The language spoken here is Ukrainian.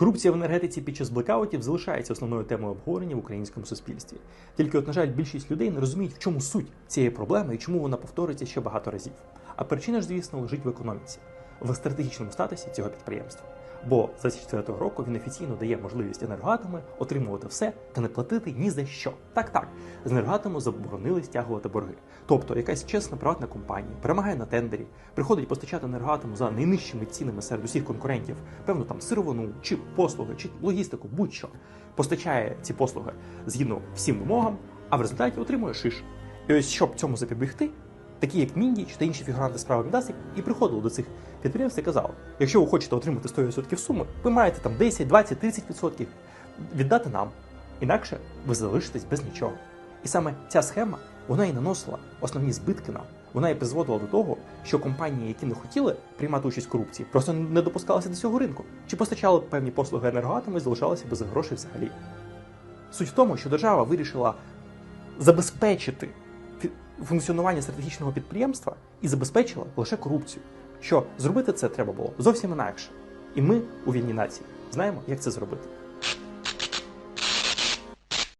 Корупція в енергетиці під час блекаутів залишається основною темою обговорення в українському суспільстві. Тільки, от, на жаль, більшість людей не розуміють, в чому суть цієї проблеми і чому вона повториться ще багато разів. А причина ж, звісно, лежить в економіці, в стратегічному статусі цього підприємства. Бо з 24 року він офіційно дає можливість енергоатоми отримувати все та не платити ні за що. Так, так, з енергоатому заборонили стягувати борги. Тобто якась чесна приватна компанія перемагає на тендері, приходить постачати енергоатому за найнижчими цінами серед усіх конкурентів, певно там сировину чи послуги, чи логістику, будь-що, постачає ці послуги згідно всім вимогам, а в результаті отримує шиш. І ось щоб цьому запобігти, такі як Міндіч та інші фігуранти справи Мідасик і приходили до цих підприємств і казали, якщо ви хочете отримати 100% суми, ви маєте там 10, 20, 30% віддати нам. Інакше ви залишитесь без нічого. І саме ця схема вона і наносила основні збитки нам. Вона і призводила до того, що компанії, які не хотіли приймати участь в корупції, просто не допускалися до цього ринку, чи постачали певні послуги енергоатому і залишалися без грошей взагалі. Суть в тому, що держава вирішила забезпечити функціонування стратегічного підприємства і забезпечила лише корупцію. Що зробити це треба було зовсім інакше. І ми у вільній нації знаємо, як це зробити.